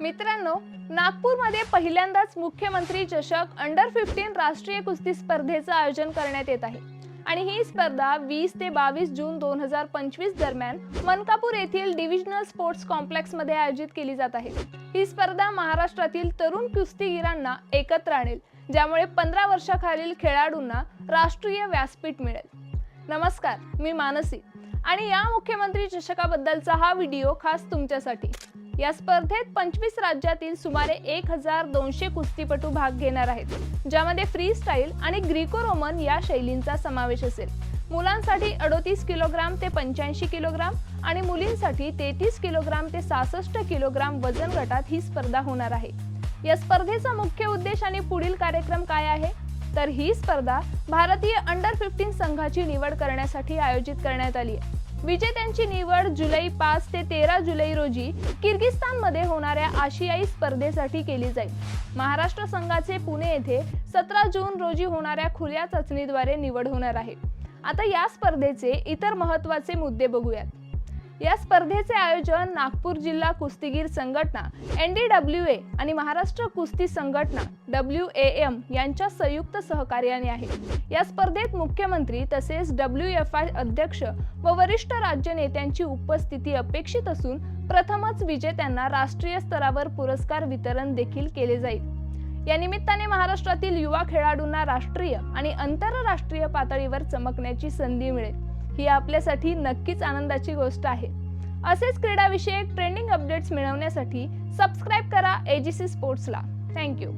मित्रांनो नागपूरमध्ये पहिल्यांदाच मुख्यमंत्री चषक अंडर फिफ्टीन राष्ट्रीय कुस्ती स्पर्धेचं आयोजन करण्यात येत आहे. आणि ही स्पर्धा वीस ते बावीस जून दोन हजार पंचवीस दरम्यान मनकापूर येथील डिव्हिजनल स्पोर्ट्स कॉम्प्लेक्समध्ये आयोजित केली जात आहे. ही स्पर्धा महाराष्ट्रातील तरुण कुस्तीगीरांना एकत्र आणेल ज्यामुळे पंधरा वर्षाखालील खेळाडूंना राष्ट्रीय व्यासपीठ मिळेल. नमस्कार मी मानसी. आणि या मुख्यमंत्री चषकाबद्दलचा हा व्हिडिओ खास तुमच्यासाठी. या स्पर्धेत पंचवीस राज्यातील सुमारे एक हजार दोनशे कुस्तीपटू भाग घेणार आहेत ज्यामध्ये फ्री स्टाईल आणि ग्रीको रोमन या शैलींचा समावेश असेल. मुलांसाठी अडोतीस किलोग्राम ते पंच्याऐंशी किलोग्राम आणि मुलींसाठी तेहतीस किलोग्राम ते सहासष्ट किलोग्राम वजन गटात ही स्पर्धा होणार आहे. या स्पर्धेचा मुख्य उद्देश आणि पुढील कार्यक्रम काय आहे? तर ही स्पर्धा भारतीय अंडर फिफ्टीन संघाची निवड करण्यासाठी आयोजित करण्यात आली आहे. विजेत्यांची निवड जुलै पाच ते तेरा जुलै रोजी किर्गिस्तानमध्ये होणाऱ्या आशियाई स्पर्धेसाठी केली जाईल. महाराष्ट्र संघाचे पुणे येथे सतरा जून रोजी होणाऱ्या खुल्या चाचणीद्वारे निवड होणार आहे. आता या स्पर्धेचे इतर महत्त्वाचे मुद्दे बघूयात. या स्पर्धेचे आयोजन नागपूर जिल्हा कुस्तीगीर संघटना एन डी डब्ल्यू ए आणि महाराष्ट्र कुस्ती संघटना डब्ल्यू ए एम यांच्या संयुक्त सहकार्याने आहे. या स्पर्धेत मुख्यमंत्री तसेच डब्ल्यू एफ आय अध्यक्ष व वरिष्ठ राज्य नेत्यांची उपस्थिती अपेक्षित असून प्रथमच विजेत्यांना राष्ट्रीय स्तरावर पुरस्कार वितरण देखील केले जाईल. या निमित्ताने महाराष्ट्रातील युवा खेळाडूंना राष्ट्रीय आणि आंतरराष्ट्रीय पातळीवर चमकण्याची संधी मिळेल. ही आपल्यासाठी नक्कीच आनंदाची गोष्ट आहे. असेच क्रीडाविषयक ट्रेंडिंग अपडेट्स मिळवण्यासाठी सबस्क्राईब करा एजीसी स्पोर्ट्सला थँक्यू